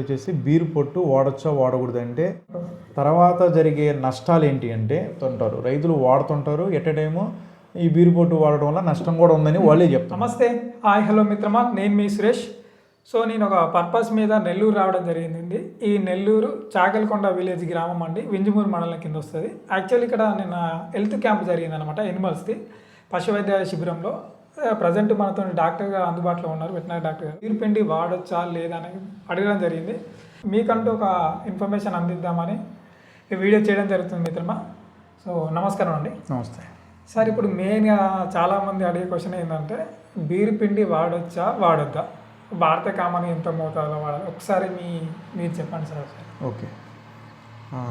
వచ్చేసి బీరు పొట్టు వాడచ్చా వాడకూడదు అంటే తర్వాత జరిగే నష్టాలు ఏంటి అంటే తింటారు. రైతులు వాడుతుంటారు. ఎట్ ఎ టైము ఈ బీరు పొట్టు వాడడం వల్ల నష్టం కూడా ఉందని వాళ్ళే చెప్తారు నమస్తే. హాయ్ హలో మిత్రమా. నేను మీ సురేష్. సో నేను ఒక పర్పస్ మీద నెల్లూరు రావడం జరిగింది ఈ నెల్లూరు చాకల్కొండ విలేజ్ గ్రామం అండి. వింజమూరు మండలం కింద వస్తుంది. యాక్చువల్లీ ఇక్కడ నేను హెల్త్ క్యాంప్ జరిగింది అనమాట ఎనిమల్స్ది. పశువైద్య శిబిరంలో ప్రజెంట్ మనతో డాక్టర్ గారు అందుబాటులో ఉన్నారు వెటనరీ డాక్టర్ గారు. వీరిపిండి వాడొచ్చా లేదా అని అడగడం జరిగింది. మీకంటూ ఒక ఇన్ఫర్మేషన్ అందిద్దామని ఈ వీడియో చేయడం జరుగుతుంది మిత్రమా. సో నమస్కారం అండి. నమస్తే. సార్ ఇప్పుడు మెయిన్గా చాలామంది అడిగే క్వశ్చన్ ఏంటంటే బీరు పిండి వాడొచ్చా వాడొద్దా? భారత కామని ఎంత మోతాదులో వాడాలి? ఒకసారి మీ మీరు చెప్పండి సార్ ఓకే.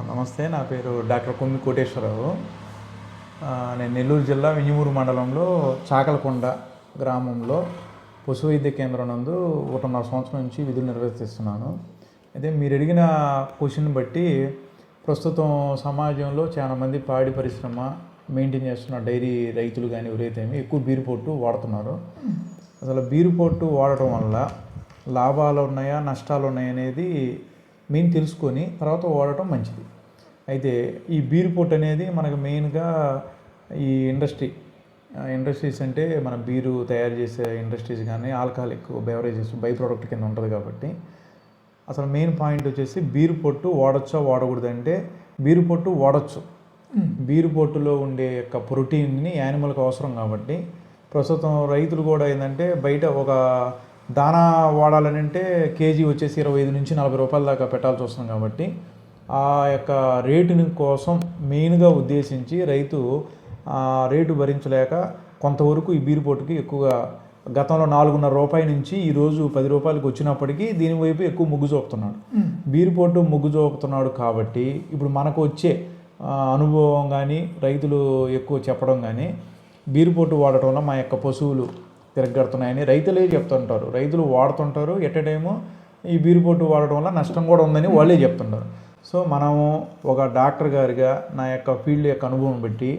నమస్తే నా పేరు డాక్టర్ కొమ్మి కోటేశ్వరరావు. నేను నెల్లూరు జిల్లా వింజమూరు మండలంలో చాకలకొండ గ్రామంలో పశు వైద్య కేంద్రం నందు ఒకటిన్నర సంవత్సరం నుంచి విధులు నిర్వర్తిస్తున్నాను. అయితే మీరు అడిగిన క్వశ్చన్ బట్టి ప్రస్తుతం సమాజంలో చాలామంది పాడి పరిశ్రమ మెయింటైన్ చేస్తున్న డైరీ రైతులు కానీ ఎవరైతే ఎక్కువ బీరు పొట్టు వాడుతున్నారు. అసలు బీరు పొట్టు వాడటం వల్ల లాభాలు ఉన్నాయా నష్టాలు ఉన్నాయనేది మేము తెలుసుకొని తర్వాత వాడటం మంచిది. అయితే ఈ బీరు పొట్టు అనేది మనకు మెయిన్గా ఈ ఇండస్ట్రీ ఇండస్ట్రీస్ అంటే మన బీరు తయారు చేసే ఇండస్ట్రీస్ కానీ ఆల్కహాలిక్ బెవరేజెస్ బై ప్రోడక్ట్ కింద ఉంటుంది కాబట్టి. అసలు మెయిన్ పాయింట్ వచ్చేసి బీరు పొట్టు వాడచ్చా వాడకూడదు అంటే బీరు పొట్టు వాడచ్చు. బీరు పొట్టులో ఉండే యొక్క ప్రోటీన్ని యానిమల్కి అవసరం కాబట్టి ప్రస్తుతం రైతులు కూడా ఏంటంటే బయట ఒక దానా వాడాలని అంటే కేజీ వచ్చేసి ఇరవై ఐదు నుంచి నలభై రూపాయల దాకా పెట్టాల్సి వస్తుంది కాబట్టి ఆ యొక్క రేటుని కోసం మెయిన్గా ఉద్దేశించి రైతు రేటు భరించలేక కొంతవరకు ఈ బీరు పొట్టుకి ఎక్కువగా గతంలో నాలుగున్నర రూపాయల నుంచి ఈరోజు పది రూపాయలకు వచ్చినప్పటికీ దీని వైపు ఎక్కువ మొగ్గు చూపుతున్నాడు. బీరు పొట్టు మొగ్గు చూపుతున్నాడు కాబట్టి ఇప్పుడు మనకు వచ్చే అనుభవం కానీ రైతులు ఎక్కువ చెప్పడం కానీ బీరు పొట్టు వాడటం వల్ల మా యొక్క పశువులు తిరగడుతున్నాయని రైతులే చెప్తుంటారు. రైతులు వాడుతుంటారు. ఎట్ టైము ఈ బీరు పొట్టు వాడటం వల్ల నష్టం కూడా ఉందని వాళ్ళే చెప్తుంటారు. సో మనము ఒక డాక్టర్ గారిగా నా యొక్క ఫీల్డ్ యొక్క అనుభవం బట్టి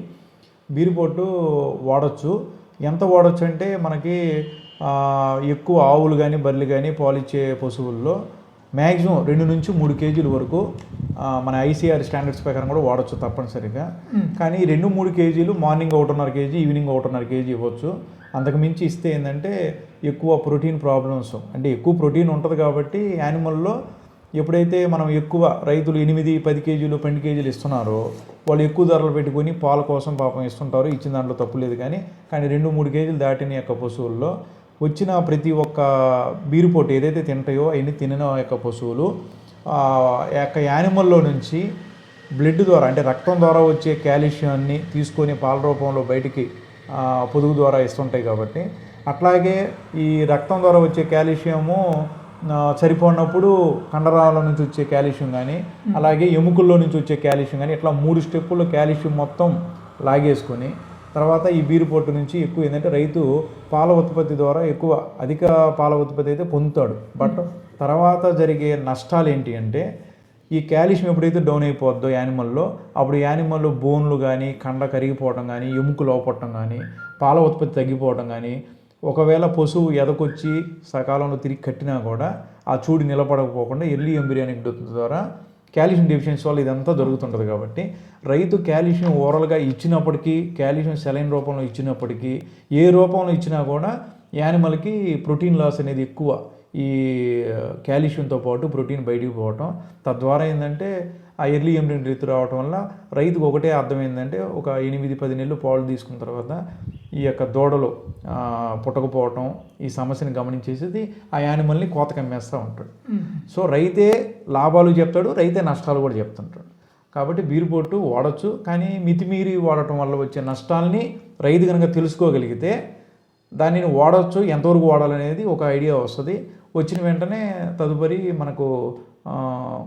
బీరు పొట్టు వాడచ్చు. ఎంత వాడచ్చు అంటే మనకి ఎక్కువ ఆవులు కానీ బర్రెలు కానీ పాలిచ్చే పశువుల్లో మ్యాక్సిమం రెండు నుంచి మూడు కేజీల వరకు మన ఐసీఆర్ స్టాండర్డ్స్ ప్రకారం కూడా వాడచ్చు తప్పనిసరిగా. కానీ రెండు మూడు కేజీలు మార్నింగ్ ఒకటిన్నర కేజీ ఈవినింగ్ ఒకటిన్నర కేజీ ఇవ్వచ్చు. అంతకు మించి ఇస్తే ఏంటంటే ఎక్కువ ప్రోటీన్ ప్రాబ్లమ్స్ అంటే ఎక్కువ ప్రోటీన్ ఉంటుంది కాబట్టి యానిమల్లో ఎప్పుడైతే మనం ఎక్కువ రైతులు ఎనిమిది పది కేజీలు పన్నెండు కేజీలు ఇస్తున్నారో వాళ్ళు ఎక్కువ ధరలు పెట్టుకొని పాల కోసం పాపం ఇస్తుంటారు. ఇచ్చిన దాంట్లో తప్పు లేదు కానీ కానీ రెండు మూడు కేజీలు దాటిన యొక్క పశువుల్లో వచ్చిన ప్రతి ఒక్క బీరుపోటు ఏదైతే తింటాయో అవన్నీ తినిన యొక్క పశువులు ఆ యొక్క యానిమల్లో నుంచి బ్లడ్ ద్వారా అంటే రక్తం ద్వారా వచ్చే కాల్షియాన్ని తీసుకొని పాల రూపంలో బయటికి పొదుగు ద్వారా ఇస్తుంటాయి కాబట్టి అట్లాగే ఈ రక్తం ద్వారా వచ్చే కాల్షియము సరిపోనప్పుడు కండరాల నుంచి వచ్చే కాల్షియం కానీ అలాగే ఎముకల్లో నుంచి వచ్చే కాల్షియం కానీ ఇట్లా మూడు స్టెప్పుల్లో కాల్షియం మొత్తం లాగేసుకొని తర్వాత ఈ బీరు పొట్టు నుంచి ఎక్కువ ఏంటంటే రైతు పాల ఉత్పత్తి ద్వారా ఎక్కువ అధిక పాల ఉత్పత్తి అయితే పొందుతాడు. బట్ తర్వాత జరిగే నష్టాలు ఏంటి అంటే ఈ కాల్షియం ఎప్పుడైతే డౌన్ అయిపోద్దో యానిమల్లో అప్పుడు యానిమల్ బోన్లు కానీ కండ కరిగిపోవటం కానీ ఎముకలు లోపట్టడం కానీ పాల ఉత్పత్తి తగ్గిపోవటం కానీ ఒకవేళ పశువు ఎదకొచ్చి సకాలంలో తిరిగి కట్టినా కూడా ఆ చూడి నిలబడకపోకుండా ఎర్లీ ఎంబ్రియానిక్ డెత్ ద్వారా కాల్షియం డెఫిషియన్సీ వల్ల ఇదంతా జరుగుతుంటుంది కాబట్టి రైతు కాల్షియం ఓరల్గా ఇచ్చినప్పటికీ కాల్షియం సెలైన్ రూపంలో ఇచ్చినప్పటికీ ఏ రూపంలో ఇచ్చినా కూడా యానిమల్కి ప్రోటీన్ లాస్ అనేది ఎక్కువ ఈ కాల్షియంతో పాటు ప్రోటీన్ బయటికి పోవటం. తద్వారా ఏంటంటే ఆ ఎర్లీ ఎంబ్రిన్ రీతి రావటం వల్ల రైతుకు ఒకటే అర్థం ఏంటంటే ఒక ఎనిమిది పది నెలలు పాలు తీసుకున్న తర్వాత ఈ యొక్క దూడలు పుట్టకపోవటం ఈ సమస్యని గమనించేసి ఆ యానిమల్ని కోతకు అమ్మేస్తూ ఉంటాడు. సో రైతే లాభాలు చెప్తాడు రైతే నష్టాలు కూడా చెప్తుంటాడు. కాబట్టి బీరుపోటు వాడచ్చు కానీ మితిమీరి వాడటం వల్ల వచ్చే నష్టాల్ని రైతు కనుక తెలుసుకోగలిగితే దానిని వాడచ్చు ఎంతవరకు వాడాలనేది ఒక ఐడియా వస్తుంది. వచ్చిన వెంటనే తదుపరి మనకు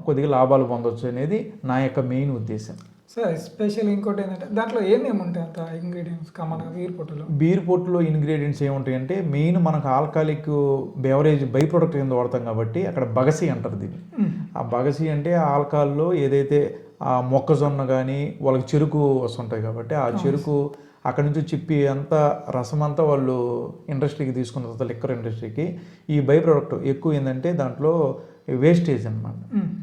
కొద్దిగా లాభాలు పొందొచ్చు అనేది నా యొక్క మెయిన్ ఉద్దేశం. సార్ ఎస్పెషల్ ఇంకోటి ఏంటంటే దాంట్లో ఏమేమి ఉంటాయి అంత ఇంగ్రీడియంట్స్ కామన్గా? వీర్ పొట్టులో? బీర్ పొట్టులో ఇంగ్రీడియంట్స్ ఏముంటాయంటే మెయిన్ మనకు ఆల్కహాలిక్ బెవరేజ్ బై ప్రొడక్ట్ కింద వాడతాం కాబట్టి అక్కడ బగసి అంటారు దీన్ని. ఆ బగసి అంటే ఆల్కహాల్లో ఏదైతే ఆ మొక్కజొన్న కానీ వాళ్ళకి చెరుకు వస్తుంటాయి కాబట్టి ఆ చెరుకు అక్కడ నుంచి చిప్పి అంతా రసం అంతా వాళ్ళు ఇండస్ట్రీకి తీసుకున్న తర్వాత లిక్కర్ ఇండస్ట్రీకి ఈ బై ప్రోడక్ట్ ఎక్కువ ఏంటంటే దాంట్లో వేస్టేజ్ అనమాట.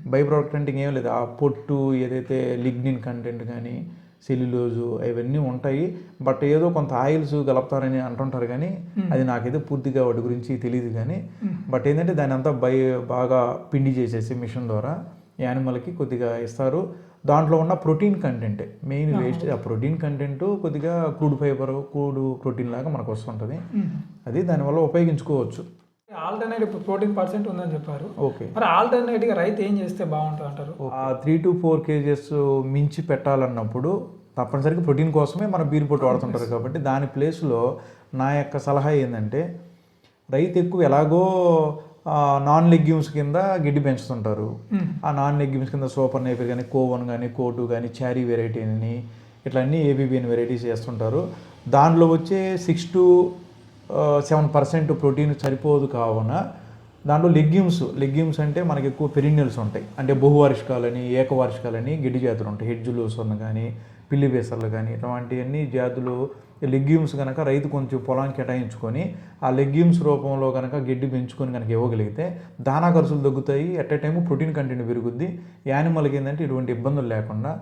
బై ప్రోడక్ట్ అంటే ఏం లేదు. ఆ పొట్టు ఏదైతే లిగ్నిన్ కంటెంట్ కానీ సెల్యులోజు అవన్నీ ఉంటాయి. బట్ ఏదో కొంత ఆయిల్స్ కలుపుతారని అంటుంటారు కానీ అది నాకైతే పూర్తిగా వాటి గురించి తెలియదు కానీ బట్ ఏంటంటే దాని అంతా బై బాగా పిండి చేసేసి మిషన్ ద్వారా యానిమల్కి కొద్దిగా ఇస్తారు. దాంట్లో ఉన్న ప్రోటీన్ కంటెంట్ మెయిన్ వేస్ట్ ఆ ప్రోటీన్ కంటెంట్ కొద్దిగా క్రూడ్ ఫైబర్ క్రూడ్ ప్రోటీన్ లాగా మనకు వస్తుంటుంది. అది దానివల్ల ఉపయోగించుకోవచ్చు. ఆల్టర్నేట్ ఇప్పుడు ప్రోటీన్ పర్సెంట్ ఉందని చెప్పారు. ఓకే. మరి ఆల్టర్నేట్గా రైతు ఏం చేస్తే బాగుంటుంది అంటారు? ఆ త్రీ టు ఫోర్ కేజెస్ మించి పెట్టాలన్నప్పుడు తప్పనిసరిగా ప్రోటీన్ కోసమే మన బీర్ పొట్టు వాడుతుంటారు కాబట్టి దాని ప్లేస్లో నా యొక్క సలహా ఏంటంటే రైతు ఎక్కువ ఎలాగో నాన్ లెగ్యూమ్స్ కింద గిడ్డి పెంచుతుంటారు. ఆ నాన్ లెగ్యూమ్స్ కింద సూపర్ నేపర్ కానీ కోవన్ కానీ కోటు కానీ చారీ వెరైటీ అని ఇట్లా అన్ని ఏబీబీఎన్ వెరైటీస్ చేస్తుంటారు. దాంట్లో వచ్చే six to seven percent protein సరిపోదు కావున దాంట్లో లెగ్యూమ్స్ లెగ్యూమ్స్ అంటే మనకి ఎక్కువ పెరినియల్స్ ఉంటాయి. అంటే బహువార్షికాలని ఏకవార్షికాలని గిడ్డి జాతులు ఉంటాయి. హెడ్జులు సొన్న కానీ పిల్లి బేసర్లు కానీ ఇటువంటివన్నీ జాతులు లెగ్యూమ్స్ కనుక రైతు కొంచెం పొలానికి కేటాయించుకొని ఆ లెగ్యూమ్స్ రూపంలో కనుక గడ్డి పెంచుకొని కనుక ఇవ్వగలిగితే దానా ఖర్చులు తగ్గుతాయి. At a time protein content పెరుగుద్ది. యానిమల్కి ఏంటంటే ఇటువంటి ఇబ్బందులు లేకుండా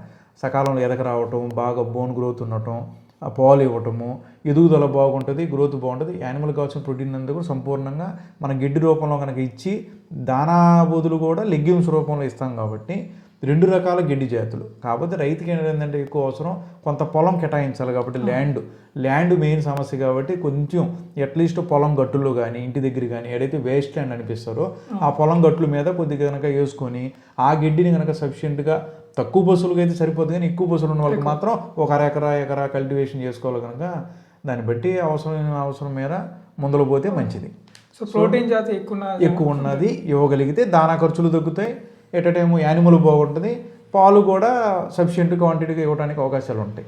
సకాలంలో ఎదక రావటం బాగా బోన్ గ్రోత్ ఉండటం పాలు ఇవ్వటము ఎదుగుదల బాగుంటుంది గ్రోత్ బాగుంటుంది. యానిమల్ కావాల్సిన ప్రోటీన్ అంతా కూడా సంపూర్ణంగా మన గడ్డి రూపంలో కనుక ఇచ్చి దానా బదులు కూడా లెగ్యూమ్స్ రూపంలో ఇస్తాం కాబట్టి రెండు రకాల గడ్డి జాతులు. కాకపోతే రైతుకి ఏంటంటే ఎక్కువ అవసరం కొంత పొలం కేటాయించాలి కాబట్టి ల్యాండ్. ల్యాండ్ మెయిన్ సమస్య కాబట్టి కొంచెం అట్లీస్ట్ పొలం గట్టుల్లో కానీ ఇంటి దగ్గర కానీ ఏదైతే వేస్ట్ ల్యాండ్ అనిపిస్తారో ఆ. పొలం గట్ల మీద కొద్దిగా కనుక వేసుకొని ఆ గడ్డిని కనుక సఫిషియెంట్గా తక్కువ బస్సులకు అయితే సరిపోతుంది కానీ ఎక్కువ బస్సులు ఉన్న వాళ్ళకి మాత్రం ఒక అర ఎకరా ఎకరా కల్టివేషన్ చేసుకోవాలి కనుక దాన్ని బట్టి అవసరం అవసరం మేర ముందలు పోతే మంచిది. సో ప్రోటీన్ జాతి ఎక్కువ ఎక్కువ ఉన్నది. ఇవ్వగలిగితే దానా ఖర్చులు తగ్గుతాయి. ఎట్ టైము యానిమల్ బాగుంటుంది. పాలు కూడా సఫిషియెంట్ క్వాంటిటీగా ఇవ్వడానికి అవకాశాలు ఉంటాయి.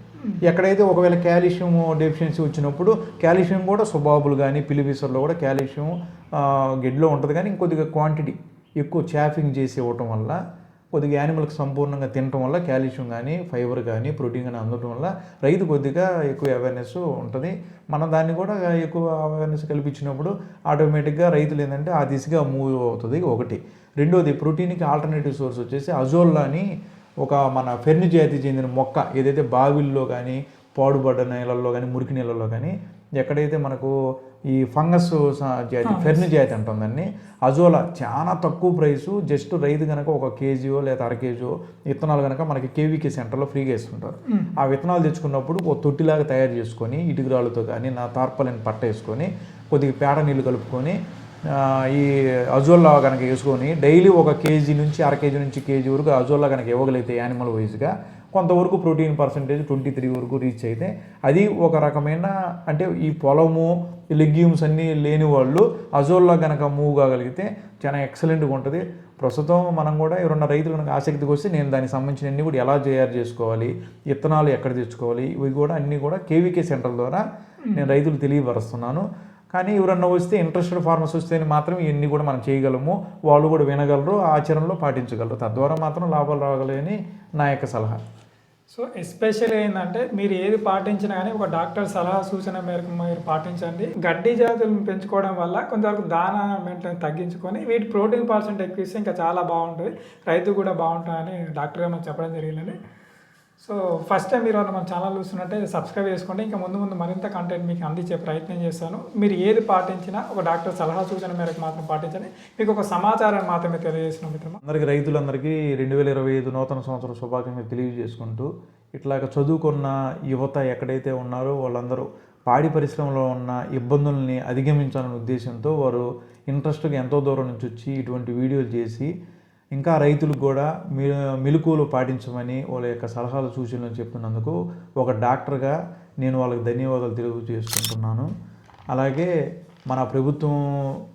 ఎక్కడైతే ఒకవేళ కాల్షియం డెఫిషియన్సీ వచ్చినప్పుడు కాల్షియం కూడా సుబాబులు కానీ పిలిపిసర్లో కూడా కాల్షియం గెడ్లో ఉంటుంది. కానీ ఇంకొద్దిగా క్వాంటిటీ ఎక్కువ చాఫింగ్ చేసి ఇవ్వటం వల్ల కొద్దిగా యానిమల్కి సంపూర్ణంగా తినటం వల్ల కాల్షియం కానీ ఫైబర్ కానీ ప్రోటీన్ కానీ అందటం వల్ల రైతు కొద్దిగా ఎక్కువ అవేర్నెస్ ఉంటుంది. మనం దాన్ని కూడా ఎక్కువ అవేర్నెస్ కల్పించినప్పుడు ఆటోమేటిక్గా రైతులు ఏంటంటే ఆ దిశగా మూవ్ అవుతుంది ఒకటి. రెండోది ప్రోటీన్కి ఆల్టర్నేటివ్ సోర్స్ వచ్చేసి అజోల్లా అని ఒక మన ఫెర్ని జాతి చెందిన మొక్క ఏదైతే బావిల్లో కానీ పాడుబడ్డ నీళ్ళల్లో కానీ మురికి నీళ్ళల్లో కానీ ఎక్కడైతే మనకు ఈ ఫంగస్ జాతి ఫెర్ని జాతి అంటుందండి అజోలా చాలా తక్కువ ప్రైసు జస్ట్ రైతు కనుక ఒక కేజీయో లేదా అర కేజీయో విత్తనాలు కనుక మనకి కేవీకే సెంటర్లో ఫ్రీగా ఇస్తుంటారు. ఆ విత్తనాలు తెచ్చుకున్నప్పుడు ఒక తొట్టిలాగా తయారు చేసుకొని ఇటుకరాళ్ళతో కానీ నా తార్పలని పట్ట వేసుకొని కొద్దిగా పేడ నీళ్ళు కలుపుకొని ఈ అజోల్లా కనుక వేసుకొని డైలీ ఒక కేజీ నుంచి అర కేజీ నుంచి కేజీ వరకు అజోల్లా కనుక ఇవ్వగలిగితే యానిమల్ వైజ్గా కొంతవరకు ప్రోటీన్ పర్సంటేజ్ ట్వంటీ త్రీ వరకు రీచ్ అయితే అది ఒక రకమైన అంటే ఈ పొలము లెగ్యూమ్స్ అన్నీ లేని వాళ్ళు అజోల్లా కనుక మూవ్ కాగలిగితే చాలా ఎక్సలెంట్గా ఉంటుంది. ప్రస్తుతం మనం కూడా ఎవరన్నా రైతులు కనుక ఆసక్తికి వస్తే నేను దానికి సంబంధించిన అన్ని కూడా ఎలా తయారు చేసుకోవాలి విత్తనాలు ఎక్కడ తెచ్చుకోవాలి ఇవి కూడా అన్నీ కూడా కేవీకే సెంటర్ ద్వారా నేను రైతులు తెలియపరుస్తున్నాను. కానీ ఎవరన్నా వస్తే ఇంట్రెస్టెడ్ ఫార్మర్స్ వస్తే మాత్రం ఇవన్నీ కూడా మనం చేయగలము. వాళ్ళు కూడా వినగలరు ఆచరణలో పాటించగలరు. తద్వారా మాత్రం లాభాలు రాగలని నా యొక్క సలహా. సో ఎస్పెషల్ ఏంటంటే మీరు ఏది పాటించినా కానీ ఒక డాక్టర్ సలహా సూచన మేరకు మీరు పాటించండి. గడ్డి జాతులను పెంచుకోవడం వల్ల కొంతవరకు దానా మెయింటెన్ తగ్గించుకొని వీటి ప్రోటీన్ పర్సెంట్ ఎక్కువ ఇస్తే ఇంకా చాలా బాగుంటుంది. రైతు కూడా బాగుంటుందని డాక్టర్ గారు చెప్పడం జరిగిందండి. సో ఫస్ట్ టైం మీరు మన ఛానల్ చూస్తున్నట్టే సబ్స్క్రైబ్ చేసుకోండి. ఇంకా ముందు ముందు మరింత కంటెంట్ మీకు అందించే ప్రయత్నం చేస్తాను. మీరు ఏది పాటించినా ఒక డాక్టర్ సలహా సూచన మేరకు మాత్రం పాటించండి. మీకు ఒక సమాచారాన్ని మాత్రమే తెలియజేసిన మిత్రం అందరికీ రైతులందరికీ రెండు వేల ఇరవై ఐదు నూతన సంవత్సరం శుభాకాంక్షలు తెలియజేసుకుంటూ ఇట్లాగ చదువుకున్న యువత ఎక్కడైతే ఉన్నారో వాళ్ళందరూ పాడి పరిశ్రమలో ఉన్న ఇబ్బందుల్ని అధిగమించాలనే ఉద్దేశంతో వారు ఇంట్రెస్ట్గా ఎంతో దూరం నుంచి వచ్చి ఇటువంటి వీడియోలు చేసి ఇంకా రైతులకు కూడా మీ మెలకువలు పాటించమని వాళ్ళ యొక్క సలహాలు సూచనలు చెప్తున్నందుకు ఒక డాక్టర్గా నేను వాళ్ళకి ధన్యవాదాలు తెలియజేసుకుంటున్నాను అలాగే మన ప్రభుత్వం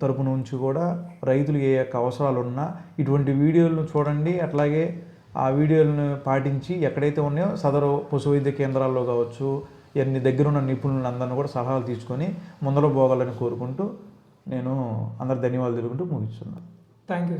తరపు నుంచి కూడా రైతులు ఏ యొక్క అవసరాలు ఉన్నా ఇటువంటి వీడియోలను చూడండి. అట్లాగే ఆ వీడియోలను పాటించి ఎక్కడైతే ఉన్నాయో సదరు పశు వైద్య కేంద్రాల్లో కావచ్చు ఎన్ని దగ్గరున్న నిపుణులందరినీ కూడా సలహాలు తీసుకొని ముందర పోగాలని కోరుకుంటూ నేను అందరు ధన్యవాదాలు తెలుపుకుంటూ ముగిస్తున్నాను. Thank you